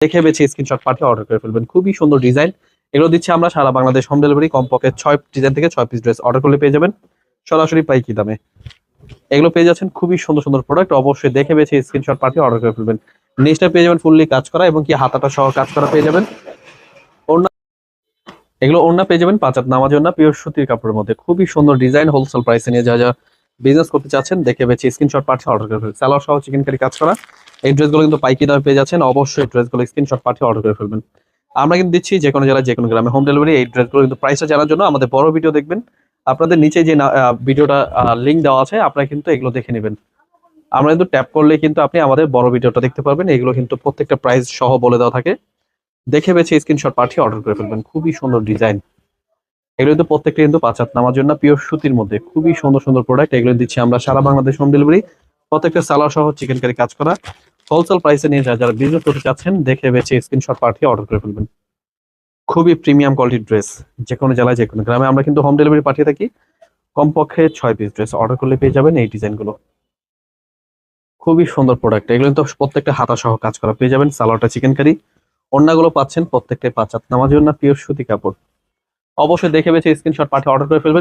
দেখে বেছে স্ক্রিনশট পাঠিয়ে অর্ডার করে ফেলবেন। খুবই সুন্দর ডিজাইন এগুলো দিচ্ছি আমরা সারা বাংলাদেশ হোম ডেলিভারি কমপক্ষে ছয় ডিজাইন থেকে ছয় পিস ড্রেস অর্ডার করলে পেয়ে যাবেন। সরাসরি পাইকি দামে। এগুলো পেয়ে যাচ্ছেন খুবই সুন্দর সুন্দর প্রোডাক্ট অবশ্যই দেখে বেছে স্ক্রিনশট পাঠিয়ে অর্ডার করে ফেলবেন। নেক্সটটা পেয়ে যাবেন ফুললি কাজ করা এবং কি হাতাটা সহ কাজ করা পেয়ে যাবেন। এগুলো ওড়না পেয়ে যাবেন পাঁচাত নামাজ ওড়না পিওর সুতির কাপড়ের মধ্যে। খুবই সুন্দর ডিজাইন হোলসেল প্রাইসে নিয়ে যা যা বিজনেস করতে চাচ্ছেন, দেখে বেছে স্ক্রিনশট পাঠিয়ে অর্ডার করে ফেলবেন। স্যালার সহ চিকেন কারি কাজ করা। এই ড্রেসগুলো কিন্তু পাইকি দামে পেয়ে যাচ্ছেন, অবশ্যই ড্রেসগুলো স্ক্রিনশট পাঠিয়ে অর্ডার করে ফেলবেন। আমরা কিন্তু দিচ্ছি যে কোনো জেলায়, যে কোনো গ্রামে হোম ডেলিভারি এই ড্রেসগুলো কিন্তু প্রাইসটা জানার জন্য আমাদের বড় ভিডিও দেখবেন। আপনাদের নিচে যে ভিডিওটা লিঙ্ক দেওয়া আছে, আপনারা কিন্তু এগুলো দেখে নেবেন। আমরা কিন্তু ট্যাপ করলে কিন্তু আপনি আমাদের বড় ভিডিওটা দেখতে পারবেন। এগুলো কিন্তু প্রত্যেকটা প্রাইস সহ বলে দেওয়া থাকে। দেখে বেছে স্ক্রিনশট পাঠিয়ে অর্ডার করে ফেলবেন। খুবই সুন্দর ডিজাইন এগুলো কিন্তু প্রত্যেকটা কিন্তু পাঁচাত নামার জন্য পিওর সুতির মধ্যে। খুবই সুন্দর সুন্দর প্রোডাক্ট এগুলো দিচ্ছি আমরা সারা বাংলাদেশ হোম ডেলিভারি প্রত্যেকটা সালোয়ার সহ চিকেন কারি কাজ করা। হোলসেল প্রাইসে নিয়ে যা, যারা বিজনেস করতে চাচ্ছেন, দেখে বেছে স্ক্রিনশট পাঠিয়ে অর্ডার করে ফেলবেন। খুবই প্রিমিয়াম কোয়ালিটির ড্রেস যে কোনো জেলায় যে কোনো। গ্রামে আমরা কিন্তু হোম ডেলিভারি পাঠিয়ে থাকি। কমপক্ষে ছয় পিস ড্রেস অর্ডার করলে পেয়ে যাবেন এই ডিজাইনগুলো খুবই সুন্দর প্রোডাক্ট এগুলো কিন্তু প্রত্যেকটা হাতা সহ কাজ করা। পেয়ে যাবেন সালোয়ারটা চিকেন কারি অন্যগুলো পাচ্ছেন প্রত্যেকটাই পাঁচাত নামাজ জন্য পিওর সুতি কাপড়। অবশ্যই দেখে বেছে স্ক্রিনশট পাঠিয়ে অর্ডার করে ফেলবেন।